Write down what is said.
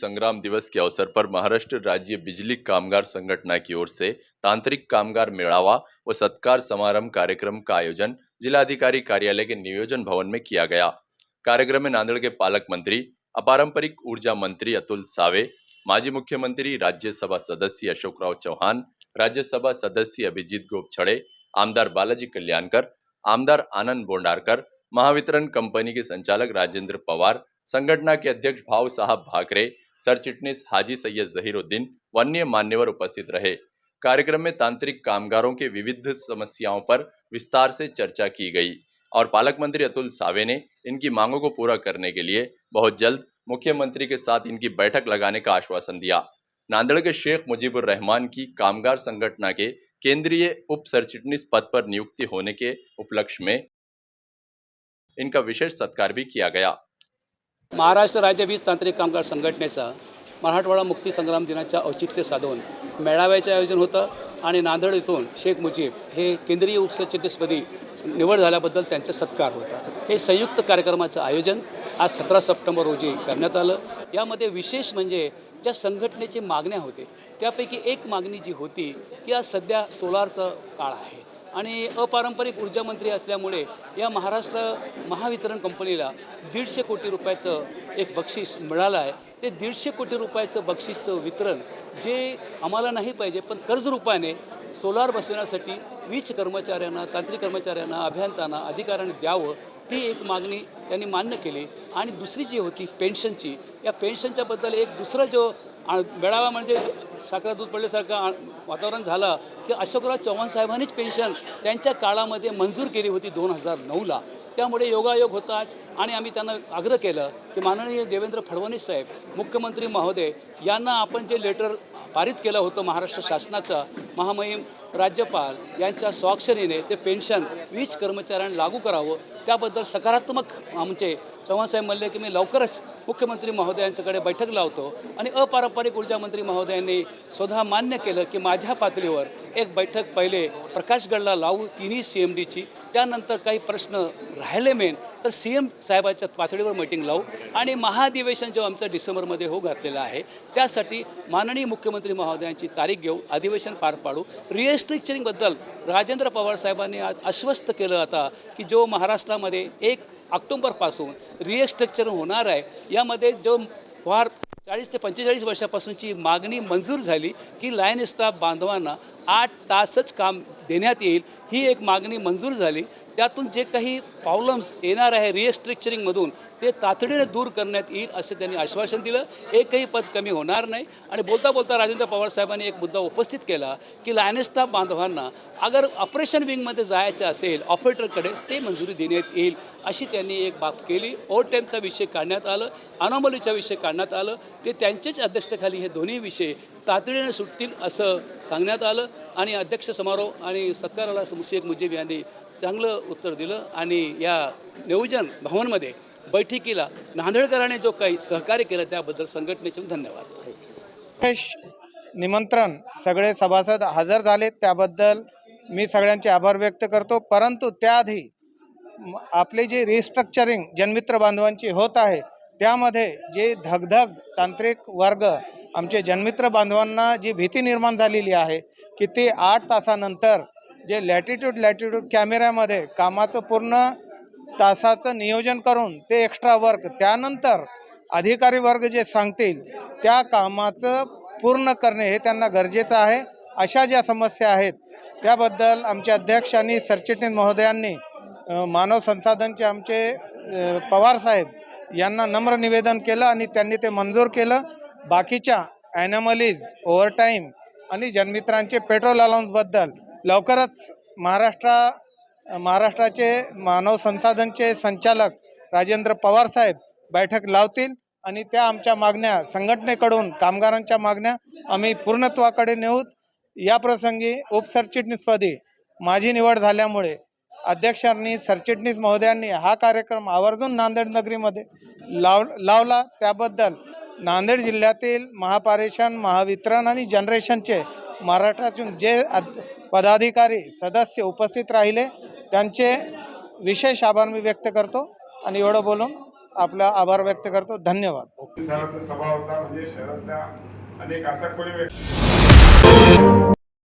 संग्राम दिवस के अवसर पर महाराष्ट्र राज्य बिजली कामगार संगठना की ओर से तांत्रिक कामगार मेड़ावा व सत्कार समारंभ कार्यक्रम का आयोजन जिलाधिकारी कार्यालय के नियोजन भवन में किया गया। कार्यक्रम में नांदेड़ के पालक मंत्री, अपारंपरिक ऊर्जा मंत्री अतुल सावे, माजी मुख्यमंत्री राज्यसभा सदस्य अशोकराव चौहान राज्यसभा सदस्य अभिजीत गोपछड़े आमदार बालाजी कल्याणकर, आमदार आनंद बोंडारकर, महावितरण कंपनी के संचालक राजेंद्र पवार, संगठना के अध्यक्ष भाव साहब भाकरे सरचिटनीस हाजी सैयद जहीरुद्दीन व अन्य मान्यवर उपस्थित रहे। कार्यक्रम में तांत्रिक कामगारों के विविध समस्याओं पर विस्तार से चर्चा की गई और पालक मंत्री अतुल सावे ने इनकी मांगों को पूरा करने के लिए बहुत जल्द मुख्यमंत्री के साथ इनकी बैठक लगाने का आश्वासन दिया। नांदेड़ के शेख मुजीबुर रहमान की कामगार संगठना के केंद्रीय उप सरचिटनीस पद पर नियुक्ति होने के उपलक्ष्य में इनका विशेष सत्कार भी किया गया। महाराष्ट्र राज्य वीज तांत्रिक कामगार संघटनेचा मराठवाडा मुक्ती संग्राम दिनाच्या औचित्य साधून मेळाव्याचे आयोजन होतं आणि नांदेड इथून शेख मुजीब हे केंद्रीय उपसचिवपदी निवड झाल्याबद्दल त्यांचा सत्कार होता हे संयुक्त कार्यक्रमाचं आयोजन आज सतरा सप्टेंबर रोजी करण्यात आलं. यामध्ये विशेष म्हणजे ज्या संघटनेची मागण्या होते त्यापैकी एक मागणी जी होती की आज सध्या सोलारचा काळ आहे. आणि अपारंपरिक ऊर्जा मंत्री असल्यामुळे या महाराष्ट्र महावितरण कंपनीला दीडशे कोटी रुपयाचं एक बक्षीस मिळालं आहे. ते दीडशे कोटी रुपयाचं बक्षीसचं वितरण जे आम्हाला नाही पाहिजे पण कर्ज रूपाने सोलार बसवण्यासाठी वीज कर्मचाऱ्यांना तांत्रिक कर्मचाऱ्यांना अभियंत्यांना अधिकाऱ्यांनी द्यावं ती एक मागणी त्यांनी मान्य केली. आणि दुसरी जी होती पेन्शनची या पेन्शनच्याबद्दल एक दुसरा जो मेळावा म्हणजे साखरा दूध पडल्यासारखं वातावरण झालं की अशोकराव चव्हाण साहेबांनीच पेन्शन त्यांच्या काळामध्ये मंजूर केली होती दोन हजार नऊला. त्यामुळे योगायोग होता आणि आम्ही त्यांना आग्रह केलं की माननीय देवेंद्र फडणवीस साहेब मुख्यमंत्री महोदय यांना आपण जे लेटर पारित केलं होतं महाराष्ट्र शासनाचं महामहिम राज्यपाल यांच्या स्वाक्षरीने ते पेन्शन वीज कर्मचाऱ्यांना लागू करावं त्याबद्दल सकारात्मक आमचे चव्हाणसाहेब म्हणले की मी लवकरच मुख्यमंत्री महोदयांच्याकडे बैठक लावतो आणि अपारंपरिक ऊर्जा मंत्री महोदयांनी स्वतः मान्य केलं की माझ्या पातळीवर एक बैठक पहिले प्रकाशगडला लावू तिन्ही सी एम डीची. त्यानंतर काही प्रश्न राहिले मेन तर सी एम साहेबाच्या पातळीवर मीटिंग लावू आणि महाधिवेशन जो आमचं डिसेंबरमध्ये हो घातलेलं आहे त्यासाठी माननीय मुख्यमंत्री महोदयांची तारीख घेऊ अधिवेशन पार पाडू. रिएस्ट्रिक्चरिंगबद्दल राजेंद्र पवार साहेबांनी आज आश्वस्त केलं आता की जो महाराष्ट्रामध्ये एक ऑक्टोंबरपासून रिएस्ट्रक्चर होणार आहे. यामध्ये जो फार चाळीस ते पंचेचाळीस वर्षापासूनची मागणी मंजूर झाली की लाईन स्टाफ बांधवांना आठ तासच काम देण्यात येईल ही एक मागणी मंजूर झाली. त्यातून जे काही प्रॉब्लेम्स येणार आहे रिएस्ट्रिक्चरिंगमधून ते तातडीने दूर करण्यात येईल असे त्यांनी आश्वासन दिलं. एकही पद कमी होणार नाही. आणि बोलता बोलता राजेंद्र पवार साहेबांनी एक मुद्दा उपस्थित केला की लायन स्टाफ बांधवांना अगर ऑपरेशन विंगमध्ये जायचं असेल ऑपरेटरकडे ते मंजुरी देण्यात येईल अशी त्यांनी एक बाब केली. ओव्हर टाईमचा विषय काढण्यात आलं अनोमलीचा विषय काढण्यात आलं. ते त्यांच्याच अध्यक्षतेखाली हे दोन्ही विषय तातडीने सुटतील असं सांगण्यात आलं आणि अध्यक्ष समारोह आणि सत्काराला शेख मुजीब यांनी चांगलं उत्तर दिलं आणि या नियोजन भवनमध्ये बैठकीला नांदेडकरांनी जो काही सहकार्य केलं त्याबद्दल संघटनेचे धन्यवाद. विशेष निमंत्रण. सगळे सभासद हजर झाले त्याबद्दल मी सगळ्यांचे आभार व्यक्त करतो. परंतु त्याआधी आपले जे रिस्ट्रक्चरिंग जनमित्र बांधवांची होत आहे त्यामध्ये जे धगधग तांत्रिक वर्ग आमचे जनमित्र बांधवांना जी भीती निर्माण झालेली आहे की ते आठ तासानंतर जे लॅटिट्यूड लॅटिट्यूड कॅमेऱ्यामध्ये कामाचं पूर्ण तासाचं नियोजन करून ते एक्स्ट्रा वर्क त्यानंतर अधिकारी वर्ग जे सांगतील त्या कामाचं पूर्ण करणे हे त्यांना गरजेचं आहे. अशा ज्या समस्या आहेत त्याबद्दल आमचे अध्यक्ष आणि सरचिटणीस महोदयांनी मानव संसाधनचे आमचे पवार पवारसाहेब यांना नम्र निवेदन केलं आणि त्यांनी ते मंजूर केलं. बाकीच्या ॲनॅमलीज ओव्हरटाईम आणि जनमित्रांचे पेट्रोल अलाउन्सबद्दल लवकरच महाराष्ट्रा महाराष्ट्राचे मानव संसाधनचे संचालक राजेंद्र पवार साहेब बैठक लावतील आणि त्या आमच्या मागण्या संघटनेकडून कामगारांच्या मागण्या आम्ही पूर्णत्वाकडे नेऊत. या प्रसंगी उपसरचिटणीसपदी माझी निवड झाल्यामुळे अध्यक्षांनी सरचिटणीस महोदयांनी हा कार्यक्रम आवर्जून नांदेड नगरीमध्ये लाव लावला. त्याबद्दल नांदेड जिल्ह्यातील महापारेषण महावितरण आणि जनरेशनचे महाराष्ट्रातून जे अद- पदाधिकारी सदस्य उपस्थित राहिले त्यांचे विशेष आभार मी व्यक्त करतो आणि एवढं बोलून आपला आभार व्यक्त करतो. धन्यवाद. सभा होता म्हणजे शहरातल्या अनेक असा कोणी